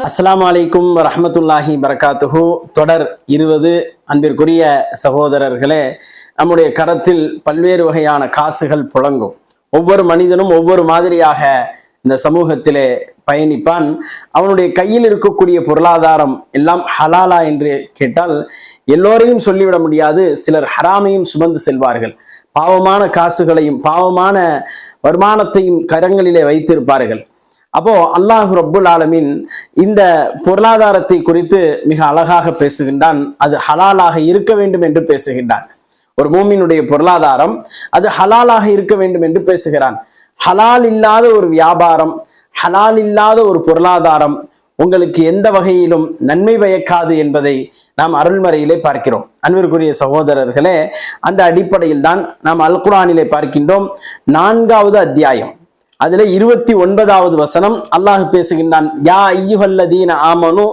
அஸ்லாம் வலைக்கும் ரஹமத்துல்லாஹி பரகாத்துஹு தொடர் இருபது அன்பிற்குரிய சகோதரர்களே நம்முடைய கரத்தில் பல்வேறு வகையான காசுகள் புழங்கும் ஒவ்வொரு மனிதனும் ஒவ்வொரு மாதிரியாக இந்த சமூகத்திலே பயணிப்பான். அவனுடைய கையில் இருக்கக்கூடிய பொருளாதாரம் எல்லாம் ஹலாலா என்று கேட்டால் எல்லோரையும் சொல்லிவிட முடியாது சிலர் ஹராமையும் சுமந்து செல்வார்கள். பாவமான காசுகளையும் பாவமான வருமானத்தையும் கரங்களிலே வைத்திருப்பார்கள். அப்போ அல்லாஹ் ரப்புல் ஆலமின் இந்த பொருளாதாரத்தை குறித்து மிக அழகாக பேசுகின்றான். அது ஹலாலாக இருக்க வேண்டும் என்று பேசுகின்றான். ஒரு மூமினுடைய பொருளாதாரம் அது ஹலாலாக இருக்க வேண்டும் என்று பேசுகிறான். ஹலால் இல்லாத ஒரு வியாபாரம் ஹலால் இல்லாத ஒரு பொருளாதாரம் உங்களுக்கு எந்த வகையிலும் நன்மை பயக்காது என்பதை நாம் அருள்மறையிலே பார்க்கிறோம். அன்பிற்குரிய சகோதரர்களே அந்த அடிப்படையில் தான் நாம் அல்குரானிலே பார்க்கின்றோம். நான்காவது அத்தியாயம். அதுல இருபத்தி ஒன்பதாவது வசனம் அல்லாஹ் பேசுகின்றான் யா ஐயுஹல்லதீன ஆமனு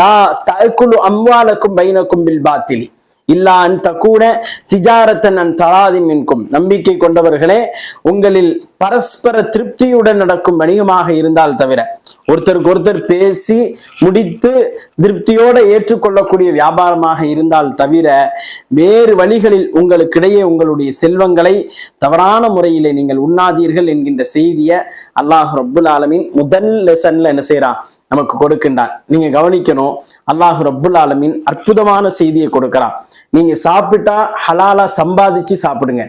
லா தற்குழு அம்வாலக்கும் பைனக்கும் பில் பாத்திலி. இல்லா அந்த கூட திஜாரத்தன் அன் தராதின் மின்கும். நம்பிக்கை கொண்டவர்களே உங்களில் பரஸ்பர திருப்தியுடன் நடக்கும் வணிகமாக இருந்தால் தவிர ஒருத்தருக்கு ஒருத்தர் பேசி முடித்து திருப்தியோட ஏற்றுக்கொள்ளக்கூடிய வியாபாரமாக இருந்தால் தவிர வேறு வழிகளில் உங்களுக்கிடையே உங்களுடைய செல்வங்களை தவறான முறையிலே நீங்கள் உண்ணாதீர்கள் என்கின்ற செய்தியை அல்லாஹ் ரபுல் ஆலமின் முதல் லெசன்ல என்ன செய்யறான் நமக்கு கொடுக்கின்றான். நீங்க கவனிக்கணும் அல்லாஹ் ரப்புல் ஆலமின் அற்புதமான செய்தியை கொடுக்கிறான். நீங்க சாப்பிட்டா ஹலாலா சம்பாதிச்சு சாப்பிடுங்க.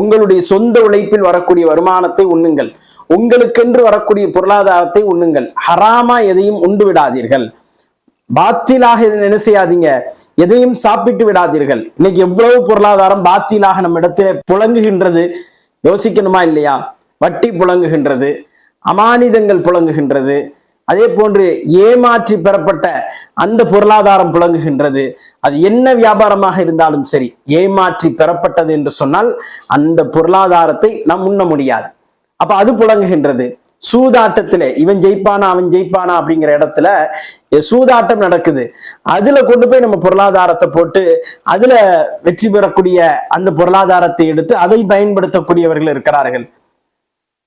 உங்களுடைய சொந்த உழைப்பில் வரக்கூடிய வருமானத்தை உண்ணுங்கள். உங்களுக்கென்று வரக்கூடிய பொருளாதாரத்தை உண்ணுங்கள். ஹராமா எதையும் உண்டு விடாதீர்கள். பாத்திலாக என்ன செய்யாதீங்க? எதையும் சாப்பிட்டு விடாதீர்கள். இன்னைக்கு எவ்வளவு பொருளாதாரம் பாத்திலாக நம்ம இடத்துல புழங்குகின்றது? யோசிக்கணுமா இல்லையா? வட்டி புழங்குகின்றது அமானிதங்கள் புழங்குகின்றது அதே போன்று ஏமாற்றி பெறப்பட்ட அந்த பொருளாதாரம் புழங்குகின்றது அது என்ன வியாபாரமாக இருந்தாலும் சரி ஏமாற்றி பெறப்பட்டது என்று சொன்னால் அந்த பொருளாதாரத்தை நாம் உண்ண முடியாது. அப்ப அது புழங்குகின்றது. சூதாட்டத்திலே இவன் ஜெயிப்பானா அவன் ஜெயிப்பானா அப்படிங்கிற இடத்துல சூதாட்டம் நடக்குது. அதுல கொண்டு போய் நம்ம பொருளாதாரத்தை போட்டு அதுல வெற்றி பெறக்கூடிய அந்த பொருளாதாரத்தை எடுத்து அதை பயன்படுத்தக்கூடியவர்கள் இருக்கிறார்கள்.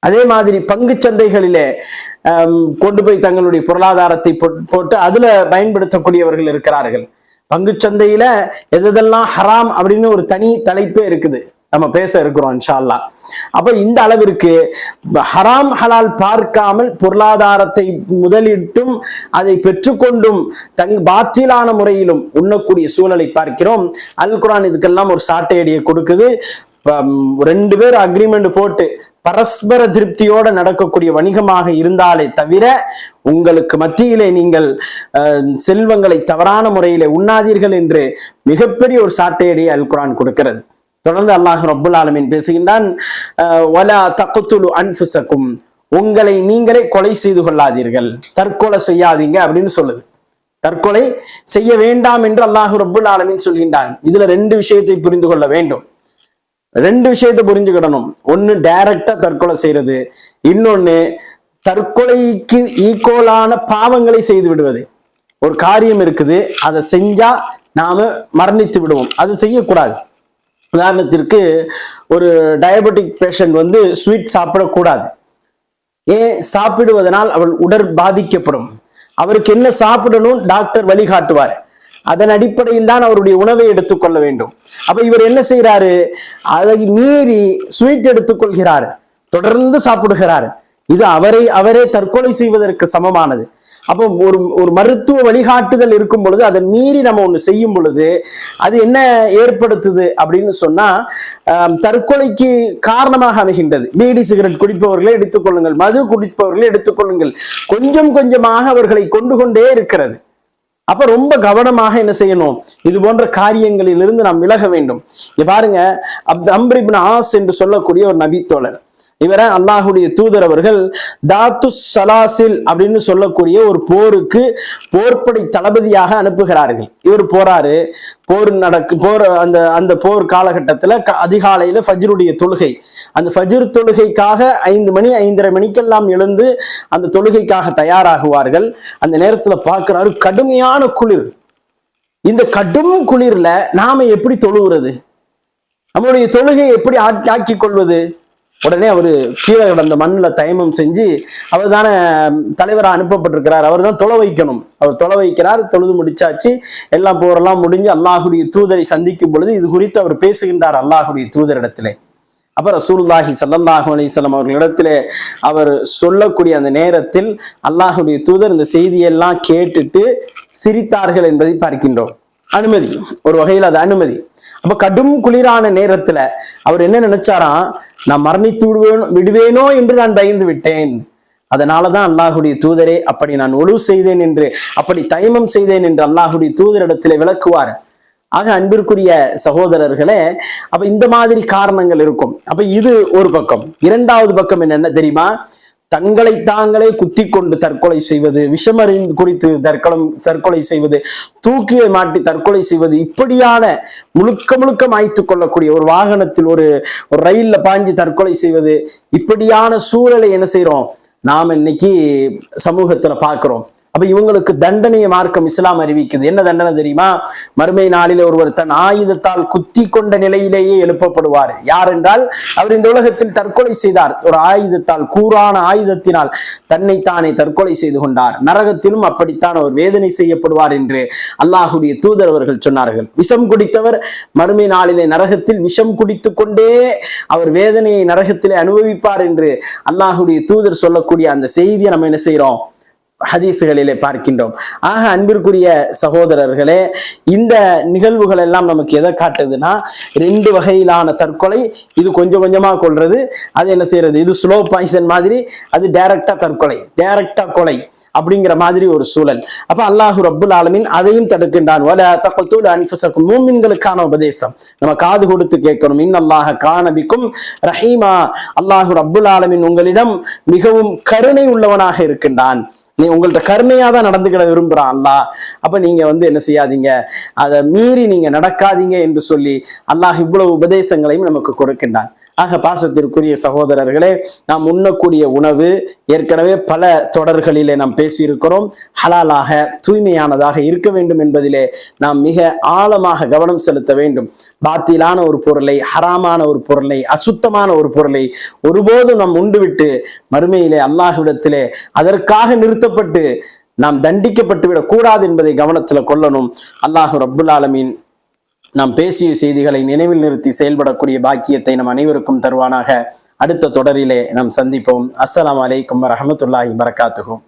அதே மாதிரி பங்கு சந்தைகளிலே கொண்டு போய் தங்களுடைய பொருளாதாரத்தை போட்டு அதுல பயன்படுத்தக்கூடியவர்கள் இருக்கிறார்கள். பங்கு சந்தையில எதெல்லாம் ஹராம் அப்படின்னு ஒரு தனி தலைப்பே இருக்குது. நம்ம பேச இருக்கிறோம் இன்ஷால்லா அப்ப இந்த அளவிற்கு ஹராம் ஹலால் பார்க்காமல் பொருளாதாரத்தை முதலிட்டும் அதை பெற்றுக்கொண்டும் தங் பாத்திலான முறையிலும் உண்ணக்கூடிய சூழலை பார்க்கிறோம். அல் குரான் இதுக்கெல்லாம் ஒரு சாட்டையடியை கொடுக்குது. ரெண்டு பேர் அக்ரிமெண்ட் போட்டு பரஸ்பர திருப்தியோட நடக்கக்கூடிய வணிகமாக இருந்தாலே தவிர உங்களுக்கு மத்தியிலே நீங்கள் செல்வங்களை தவறான முறையிலே உண்ணாதீர்கள் என்று மிகப்பெரிய ஒரு சாட்டையடியை அல் குரான் கொடுக்கிறது. தொடர்ந்து அல்லாஹ் ரபுல் ஆலமின் பேசுகின்றான் ஒலா தக்குத்துலு அன்புசக்கும் உங்களை நீங்களே கொலை செய்து கொள்ளாதீர்கள். தற்கொலை செய்யாதீங்க அப்படின்னு சொல்லுது. தற்கொலை செய்ய வேண்டாம் என்று அல்லாஹு ரபுல் ஆலமின் சொல்கின்றான். இதுல ரெண்டு விஷயத்தை புரிந்து கொள்ள வேண்டும். ரெண்டு விஷயத்தை புரிஞ்சுக்கிடணும். ஒன்னு டைரக்டா தற்கொலை செய்யறது. இன்னொன்னு தற்கொலைக்கு ஈக்குவலான பாவங்களை செய்து விடுவது. ஒரு காரியம் இருக்குது அதை செஞ்சா நாம மரணித்து விடுவோம். அது செய்யக்கூடாது. உதாரணத்திற்கு ஒரு டயபெட்டிக் பேஷண்ட் வந்து ஸ்வீட் சாப்பிடக்கூடாது. ஏன்? சாப்பிடுவதனால் அவள் உடற் பாதிக்கப்படும். அவருக்கு என்ன சாப்பிடணும்? டாக்டர் வழிகாட்டுவார். அதன் அடிப்படையில் தான் அவருடைய உணவை எடுத்துக்கொள்ள வேண்டும். அப்ப இவர் என்ன செய்யறாரு அதை மீறி ஸ்வீட் எடுத்துக்கொள்கிறார் தொடர்ந்து சாப்பிடுகிறார். இது அவரை அவரே தற்கொலை செய்வதற்கு சமமானது. அப்போ ஒரு ஒரு மருத்துவ வழிகாட்டுதல் இருக்கும் பொழுது அதை மீறி நம்ம ஒன்று செய்யும் பொழுது அது என்ன ஏற்படுத்துது அப்படின்னு சொன்னா தற்கொலைக்கு காரணமாக அமைகின்றது. பீடி சிகரெட் குடிப்பவர்களை எடுத்துக்கொள்ளுங்கள் மது குடிப்பவர்களை எடுத்துக்கொள்ளுங்கள் கொஞ்சம் கொஞ்சமாக அவர்களை கொண்டு கொண்டே இருக்கிறது. அப்ப ரொம்ப கவனமாக என்ன செய்யணும்? இது போன்ற காரியங்களிலிருந்து நாம் விலக வேண்டும். பாருங்க அப் அம்ரிபின் ஆஸ் என்று சொல்லக்கூடிய ஒரு நபித்தோழர். இவரை அல்லாஹுடைய தூதர் அவர்கள் தாத்து சலாசில் அப்படின்னு சொல்லக்கூடிய ஒரு போருக்கு போர்ப்படை தளபதியாக அனுப்புகிறார்கள். இவர் போறாரு. போர் நடக்கு போர் அந்த அந்த போர் காலகட்டத்தில் அதிகாலையில் ஃபஜ்ருடைய தொழுகை. அந்த ஃபஜ்ர் தொழுகைக்காக ஐந்து மணி ஐந்தரை மணிக்கெல்லாம் எழுந்து அந்த தொழுகைக்காக தயாராகுவார்கள். அந்த நேரத்தில் பார்க்குறாரு கடுமையான குளிர். இந்த கடும் குளிரில் நாம எப்படி தொழுகிறது நம்மளுடைய தொழுகையை எப்படி ஆக்கி கொள்வது உடனே அவர் கீழே கிடந்த மண்ணில் தயமம் செஞ்சு அவர் தானே தலைவராக அனுப்பப்பட்டிருக்கிறார். அவர் தான் தொலை வைக்கணும். அவர் தொலை வைக்கிறார் தொழுது முடிச்சாச்சு. எல்லாம் போரெல்லாம் முடிஞ்சு அல்லாஹுடைய தூதரை சந்திக்கும் பொழுது இது குறித்து அவர் பேசுகின்றார் அல்லாஹுடைய தூதரிடத்திலே. அப்ப ரசூலுல்லாஹி சல்லாஹு அலிசல்லாம் அவர்களிடத்திலே அவர் சொல்லக்கூடிய அந்த நேரத்தில் அல்லாஹுடைய தூதர் இந்த செய்தியெல்லாம் கேட்டுட்டு சிரித்தார்கள் என்பதை பார்க்கின்றோம். அனுமதி. ஒரு வகையில் அது அனுமதி. அப்போ கடும் குளிரான நேரத்தில் அவர் என்ன நினைச்சாராம்? நான் மரணித்து விடுவேனோ விடுவேனோ என்று நான் பயந்து விட்டேன். அதனாலதான் அல்லாஹுடைய தூதரே அப்படி நான் ஒழு செய்தேன் என்று அப்படி தயமம் செய்தேன் என்று அல்லாஹுடைய தூதரிடத்திலே விளக்குவார். ஆக அன்பிற்குரிய சகோதரர்களே அப்ப இந்த மாதிரி காரணங்கள் இருக்கும். அப்ப இது ஒரு பக்கம். இரண்டாவது பக்கம் என்னென்ன தெரியுமா? தங்களை தாங்களே குத்தி கொண்டு தற்கொலை செய்வது விஷமறிந்து குறித்து தற்கொலம் தற்கொலை செய்வது தூக்கியை மாட்டி தற்கொலை செய்வது இப்படியான முழுக்க முழுக்க மாய்த்து கொள்ளக்கூடிய ஒரு வாகனத்தில் ஒரு ஒரு ரயில்ல பாஞ்சு தற்கொலை செய்வது இப்படியான சூழலை என்ன செய்யறோம் நாம் இன்னைக்கு சமூகத்துல பார்க்குறோம் அப்ப இவங்களுக்கு தண்டனையை மார்க்கம் இஸ்லாம் அறிவிக்குது. என்ன தண்டனை தெரியுமா? மறுமை நாளில் ஒருவர் தன் ஆயுதத்தால் குத்தி கொண்ட நிலையிலேயே எழுப்பப்படுவார். யார் என்றால் அவர் இந்த உலகத்தில் தற்கொலை செய்தார். ஒரு ஆயுதத்தால் கூறான ஆயுதத்தினால் தன்னை தானே தற்கொலை செய்து கொண்டார். நரகத்திலும் அப்படித்தான் அவர் வேதனை செய்யப்படுவார் என்று அல்லாஹுடைய தூதர் அவர்கள் சொன்னார்கள். விஷம் குடித்தவர் மறுமை நாளிலே நரகத்தில் விஷம் குடித்து கொண்டே அவர் வேதனையை நரகத்திலே அனுபவிப்பார் என்று அல்லாஹுடைய தூதர் சொல்லக்கூடிய அந்த செய்தியை நம்ம என்ன செய்யறோம் ஹதீசுகளிலே பார்க்கின்றோம். ஆக அன்பிற்குரிய சகோதரர்களே இந்த நிகழ்வுகள் எல்லாம் நமக்கு எதை காட்டுதுன்னா ரெண்டு வகையிலான தற்கொலை இது கொஞ்சம் கொஞ்சமா கொள்றது அது என்ன செய்யறது? இது ஸ்லோ பாய்சன் மாதிரி அது டைரக்டா தற்கொலை டைரக்டா கொலை அப்படிங்கிற மாதிரி ஒரு சூழல். அப்ப அல்லாஹு ரப்புல் ஆலமின் அதையும் தடுக்கின்றான். மூமின்களுக்கான உபதேசம். நம்ம காது கொடுத்து கேட்கணும். இன்னல்லாஹ காணபிக்கும் ரஹீமா. அல்லாஹு ரப்புல் ஆலமின் உங்களிடம் மிகவும் கருணை உள்ளவனாக இருக்கின்றான். நீ உங்கள்ட்ட கருமையாக தான் நடந்துக்கிட விரும்புறான் அல்லாஹ் அப்ப நீங்க வந்து என்ன செய்யாதீங்க? அதை மீறி நீங்க நடக்காதீங்க என்று சொல்லி அல்லாஹ் இவ்வளவு உபதேசங்களையும் நமக்கு கொடுக்கின்றான். ஆக பாசத்திற்குரிய சகோதரர்களே நாம் உண்ணக்கூடிய உணவு ஏற்கனவே பல தொடர்களிலே நாம் பேசியிருக்கிறோம். ஹலாலாக தூய்மையானதாக இருக்க வேண்டும் என்பதிலே நாம் மிக ஆழமாக கவனம் செலுத்த வேண்டும். பாத்திலான ஒரு பொருளை ஹராமான ஒரு பொருளை அசுத்தமான ஒரு பொருளை ஒருபோதும் நாம் உண்டுவிட்டு மறுமையிலே அல்லாஹ்விடத்திலே அதற்காக நிறுத்தப்பட்டு நாம் தண்டிக்கப்பட்டு விடக்கூடாது என்பதை கவனத்தில் கொள்ளணும். அல்லாஹு ரபுல் ஆலமீன் நாம் பேசிய செய்திகளை நினைவில் நிறுத்தி செயல்படக்கூடிய பாக்கியத்தை நம் அனைவருக்கும் தருவானாக. அடுத்த தொடரிலே நாம் சந்திப்போம். அஸ்ஸலாமு வலைக்கும் வரமத்துல்லாஹி வரகாத்துகும்